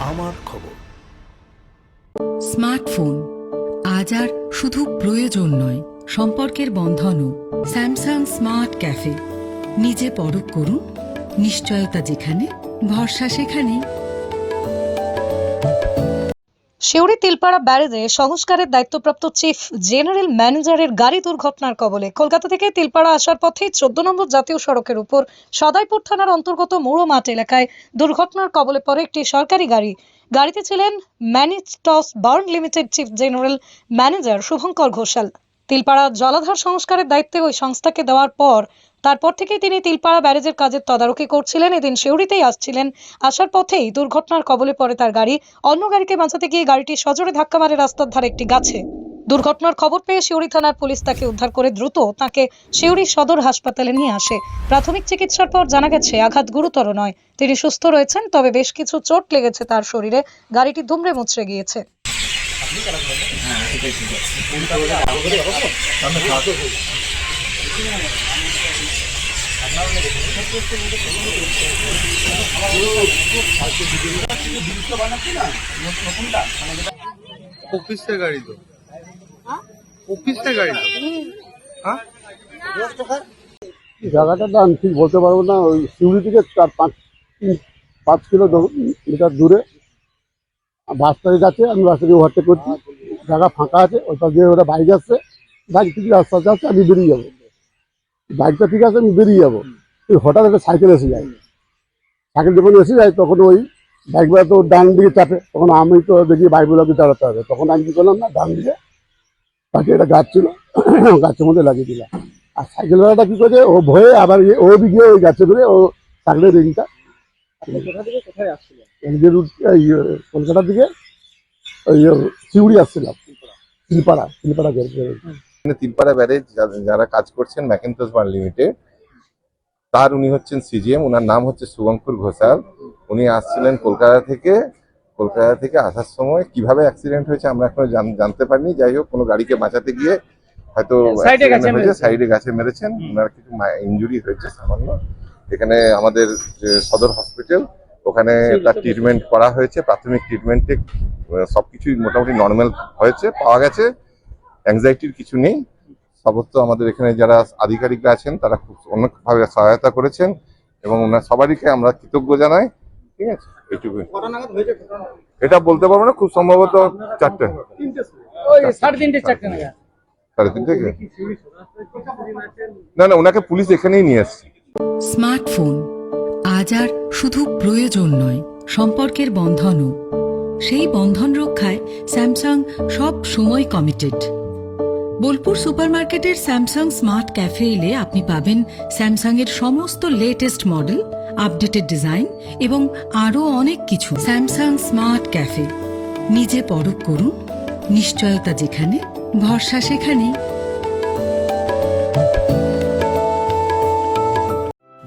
আমার খবর। স্মার্টফোন আজ আর শুধু প্রয়োজন নয়, সম্পর্কের বন্ধনও। Samsung smart cafe. নিজে পরখ করুন, নিশ্চয়তা যেখানে, ভরসা সেখানেই। শিউরি তিলপাড়া ব্যারেজে সংস্কারের দায়িত্বপ্রাপ্ত চিফ জেনারেল ম্যানেজারের গাড়ি দুর্ঘটনার কবলে। কলকাতা থেকে তিলপাড়া আসার পথে চোদ্দ নম্বর জাতীয় সড়কের উপর সদাইপুর থানার অন্তর্গত মুড়ো মাঠ এলাকায় দুর্ঘটনার কবলে পড়ে একটি সরকারি গাড়ি। গাড়িতে ছিলেন Mackintosh Burn Limited chief general manager Subhankar Ghosal. Tilpara জলাধার সংস্কারের দায়িত্বে ওই সংস্থাকে দেওয়ার পর তারপর থেকেই তিনি তিলপাড়া ব্যারেজের কাজের তদারকি করছিলেন। এদিন শিউরিতেই আসছিলেন। আসার পথেই দুর্ঘটনার কবলে পড়ে তার গাড়ি। অন্য গাড়িকে বাঁচাতে গিয়ে গাড়িটি সজোরে ধাক্কা মারে রাস্তার ধারে একটি গাছে। দুর্ঘটনার খবর পেয়ে শিউরি থানার পুলিশ তাকে উদ্ধার করে দ্রুত তাকে শিউরি সদর হাসপাতালে নিয়ে আসে। প্রাথমিক চিকিৎসার পর জানা গেছে, আঘাত গুরুতর নয়। তিনি সুস্থ রয়েছেন, তবে বেশ কিছু চোট লেগেছে তার শরীরে। গাড়িটি দুমড়ে মুচড়ে গিয়েছে। অফিসের গাড়ি তো। অফিসের গাড়ি তো। হ্যাঁ? জায়গাটার নাম ঠিক বলতে পারব না ওই শিউড়ি থেকে চার পাঁচ পাঁচ কিলো মিটার দূরে। বাস থেকে যাচ্ছে আমি বাস থেকে ওভারটেক করছি। জায়গা ফাঁকা আছে ওই পাশ দিয়ে ওরা বাইক আসছে। বাইক থেকে রাস্তা যাচ্ছে আমি বেরিয়ে যাব। বাইকটা ঠিক আছে আমি বেরিয়ে যাব। হঠাৎ একটা সাইকেল এসে যায়। সাইকেল যখন এসে যায় তখন ওই বাইকগুলো তো ডান দিকে চাপে। তখন আমি তো দেখি বাইকগুলোকে দাঁড়াতে হবে। তখন আমি কি করলাম না ডান দিকে তাকে একটা গাছ ছিল গাছের মধ্যে লাগিয়ে দিলাম। আর সাইকেলওয়ালাটা কি করে ও ভয়ে আবার ও গিয়ে ওই গাছে ধরে ও সাইকেলের ইয়ে, কলকাতার দিকে ওই শিউড়ি আসছিলাম শিলপাড়া শিলপাড়া তিলপাড়া ব্যারেজ যারা কাজ করছেন ম্যাকিনতোস বান লিমিটেড তার উনি হচ্ছেন সিজিএম ওনার নাম হচ্ছে শুভঙ্কর ঘোষাল। উনি আসছিলেন কলকাতা থেকে কলকাতা থেকে আসার সময়। কীভাবে অ্যাক্সিডেন্ট হয়েছে আমরা এখনও জানতে পারিনি। যাই হোক কোনো গাড়িকে বাঁচাতে গিয়ে হয়তো সাইডে গাছে মেরেছেন। ওনার কিছু ইঞ্জুরি হয়েছে সামান্য। এখানে আমাদের যে সদর হসপিটাল ওখানে তার ট্রিটমেন্ট করা হয়েছে। প্রাথমিক ট্রিটমেন্টে সবকিছুই মোটামুটি নর্মাল হয়েছে পাওয়া গেছে। অ্যাংজাইটির কিছু নেই। সমস্ত আমাদের এখানে যারা আধিকারিকরা আছেন তারা খুব অনেকভাবে সহায়তা করেছেন এবং ওনার সবারইকে আমরা কৃতজ্ঞ জানাই। ঠিক আছে? এইটুকুই। এটা বলতে পারব না খুব সম্ভবত চারটে। সাড়ে তিনটে চারটে সাড়ে তিনটে? না না ওনাকে পুলিশ এখানেই নিয়ে এসছে। স্মার্টফোন আজ আর শুধু প্রয়োজন নয় সম্পর্কের বন্ধনও। সেই বন্ধন রক্ষায় স্যামসাং সব সময় কমিটেড বোলপুর সুপারমার্কেটের স্যামসাং স্মার্ট ক্যাফে এলে আপনি পাবেন স্যামসাং এর সমস্ত লেটেস্ট মডেল আপডেটেড ডিজাইন এবং আরও অনেক কিছু। Samsung smart cafe. নিজে পরখ করুন, নিশ্চয়তা যেখানে, ভরসা সেখানেই।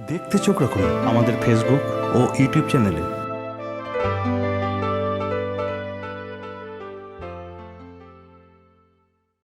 দেখতে চোখ রাখুন আমাদের ফেসবুক ও ইউটিউব চ্যানেলে